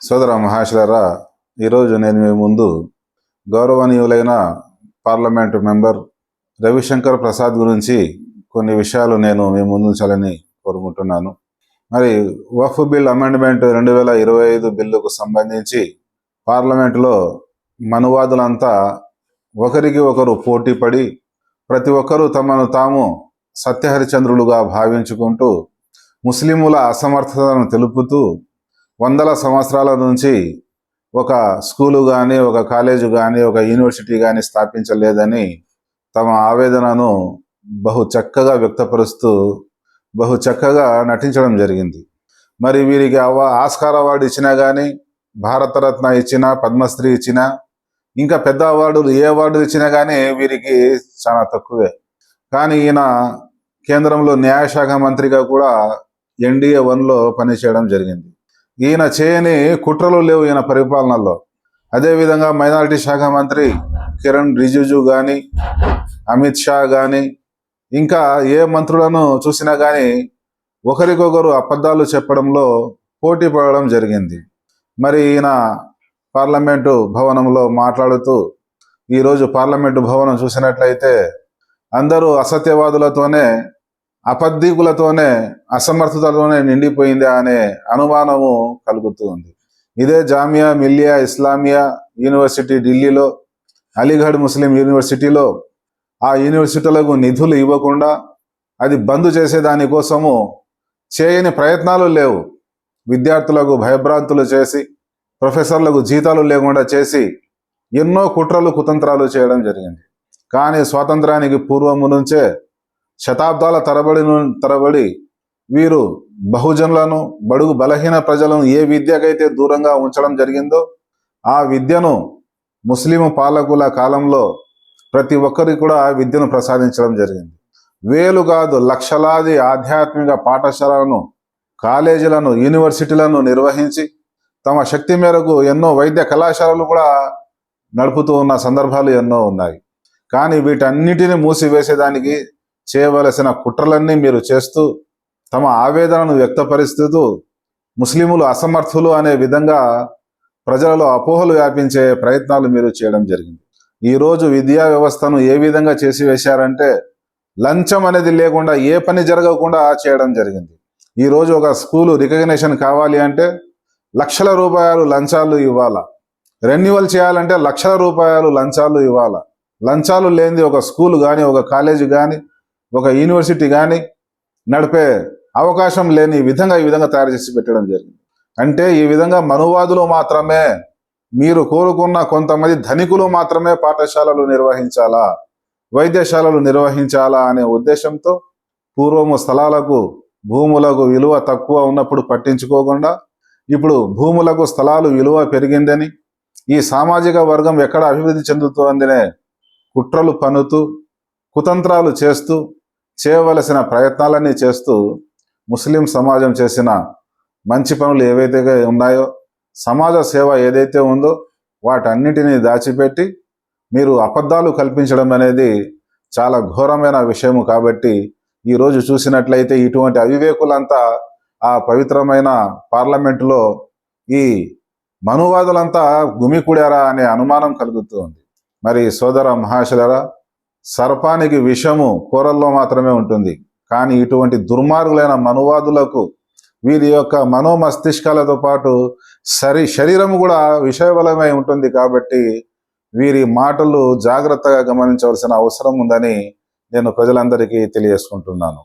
సోదర మహాశలరా ఈరోజు నేను మీ ముందు గౌరవనీయులైన పార్లమెంటు మెంబర్ రవిశంకర్ ప్రసాద్ గురించి కొన్ని విషయాలు నేను మీ ముందు ఉంచాలని కోరుకుంటున్నాను. మరి వఫ్ బిల్ అమెండ్మెంట్ రెండు వేల ఇరవై ఐదు బిల్లుకు సంబంధించి పార్లమెంటులో మనువాదులంతా ఒకరికి ఒకరు పోటీ పడి ప్రతి ఒక్కరూ తమను తాము సత్యహరిచంద్రులుగా భావించుకుంటూ ముస్లిముల అసమర్థతను తెలుపుతూ వందల సంవత్సరాల నుంచి ఒక స్కూలు కానీ ఒక కాలేజు కానీ ఒక యూనివర్సిటీ కానీ స్థాపించలేదని తమ ఆవేదనను బహు చక్కగా వ్యక్తపరుస్తూ బహు చక్కగా నటించడం జరిగింది. మరి వీరికి అవ ఆస్కార్ అవార్డు ఇచ్చినా కానీ భారతరత్న ఇచ్చినా పద్మశ్రీ ఇచ్చినా ఇంకా పెద్ద అవార్డులు ఏ అవార్డు ఇచ్చినా కానీ వీరికి చాలా తక్కువే. కానీ ఈయన కేంద్రంలో న్యాయశాఖ మంత్రిగా కూడా ఎన్డీఏ వన్లో పనిచేయడం జరిగింది. ఈయన చేయని కుట్రలు లేవు ఈయన పరిపాలనలో. అదేవిధంగా మైనారిటీ శాఖ మంత్రి కిరణ్ రిజిజు కానీ అమిత్ షా కానీ ఇంకా ఏ మంత్రులను చూసినా కానీ ఒకరికొకరు అబద్ధాలు చెప్పడంలో పోటీ పడడం జరిగింది. మరి ఈయన పార్లమెంటు భవనంలో మాట్లాడుతూ ఈరోజు పార్లమెంటు భవనం చూసినట్లయితే అందరూ అసత్యవాదులతోనే అపద్ధికులతోనే అసమర్థతతోనే నిండిపోయింది అనే అనుమానము కలుగుతూ ఉంది. ఇదే జామియా మిల్లియా ఇస్లామియా యూనివర్సిటీ ఢిల్లీలో అలీగఢ్ ముస్లిం యూనివర్సిటీలో ఆ యూనివర్సిటీలకు నిధులు ఇవ్వకుండా అది బంద్ చేసే దానికోసము చేయని ప్రయత్నాలు లేవు. విద్యార్థులకు భయభ్రాంతులు చేసి ప్రొఫెసర్లకు జీతాలు లేకుండా చేసి ఎన్నో కుట్రలు కుతంత్రాలు చేయడం జరిగింది. కానీ స్వాతంత్రానికి పూర్వము నుంచే శతాబ్దాల తరబడి తరబడి వీరు బహుజనులను బడుగు బలహీన ప్రజలను ఏ విద్యకైతే దూరంగా ఉంచడం జరిగిందో ఆ విద్యను ముస్లిం పాలకుల కాలంలో ప్రతి ఒక్కరికి కూడా ఆ విద్యను ప్రసాదించడం జరిగింది. వేలు కాదు లక్షలాది ఆధ్యాత్మిక పాఠశాలను కాలేజీలను యూనివర్సిటీలను నిర్వహించి తమ శక్తి మేరకు ఎన్నో వైద్య కళాశాలలు కూడా నడుపుతూ ఉన్న సందర్భాలు ఎన్నో ఉన్నాయి. కానీ వీటన్నిటిని మూసివేసేదానికి చేయవలసిన కుట్రలన్నీ మీరు చేస్తూ తమ ఆవేదనను వ్యక్తపరుస్తూ ముస్లిములు అసమర్థులు అనే విధంగా ప్రజలలో అపోహలు వ్యాపించే ప్రయత్నాలు మీరు చేయడం జరిగింది. ఈరోజు విద్యా వ్యవస్థను ఏ విధంగా చేసి వేశారంటే లంచం అనేది లేకుండా ఏ పని జరగకుండా చేయడం జరిగింది. ఈరోజు ఒక స్కూలు రికగ్నేషన్ కావాలి అంటే లక్షల రూపాయలు లంచాలు ఇవ్వాలా. రెన్యువల్ చేయాలంటే లక్షల రూపాయలు లంచాలు ఇవ్వాలా. లంచాలు లేనిది ఒక స్కూల్ కానీ ఒక కాలేజీ కానీ ఒక యూనివర్సిటీ కానీ నడిపే అవకాశం లేని విధంగా ఈ విధంగా తయారు చేసి పెట్టడం జరిగింది. అంటే ఈ విధంగా మనువాదులు మాత్రమే మీరు కోరుకున్న కొంతమంది ధనికులు మాత్రమే పాఠశాలలు నిర్వహించాలా వైద్యశాలలు నిర్వహించాలా అనే ఉద్దేశంతో పూర్వము స్థలాలకు భూములకు విలువ తక్కువ ఉన్నప్పుడు పట్టించుకోకుండా ఇప్పుడు భూములకు స్థలాలు విలువ పెరిగిందని ఈ సామాజిక వర్గం ఎక్కడ అభివృద్ధి చెందుతోందనే కుట్రలు పనుతూ కుతంత్రాలు చేస్తూ చేయవలసిన ప్రయత్నాలన్నీ చేస్తూ ముస్లిం సమాజం చేసిన మంచి పనులు ఏవైతే ఉన్నాయో సమాజ సేవ ఏదైతే ఉందో వాటన్నిటినీ దాచిపెట్టి మీరు అబద్ధాలు కల్పించడం అనేది చాలా ఘోరమైన విషయము కాబట్టి ఈరోజు చూసినట్లయితే ఇటువంటి అవివేకులంతా ఆ పవిత్రమైన పార్లమెంటులో ఈ మనువాదులంతా గుమికూడారా అనే అనుమానం కలుగుతుంది మరి సోదర మహాశలరా సర్పానికి విషము కూరల్లో మాత్రమే ఉంటుంది. కానీ ఇటువంటి దుర్మార్గులైన మనువాదులకు వీరి యొక్క మనోమస్తిష్కాలతో పాటు సరి శరీరం కూడా విషయబలమై ఉంటుంది కాబట్టి వీరి మాటలు జాగ్రత్తగా గమనించవలసిన అవసరం ఉందని నేను ప్రజలందరికీ తెలియజేసుకుంటున్నాను.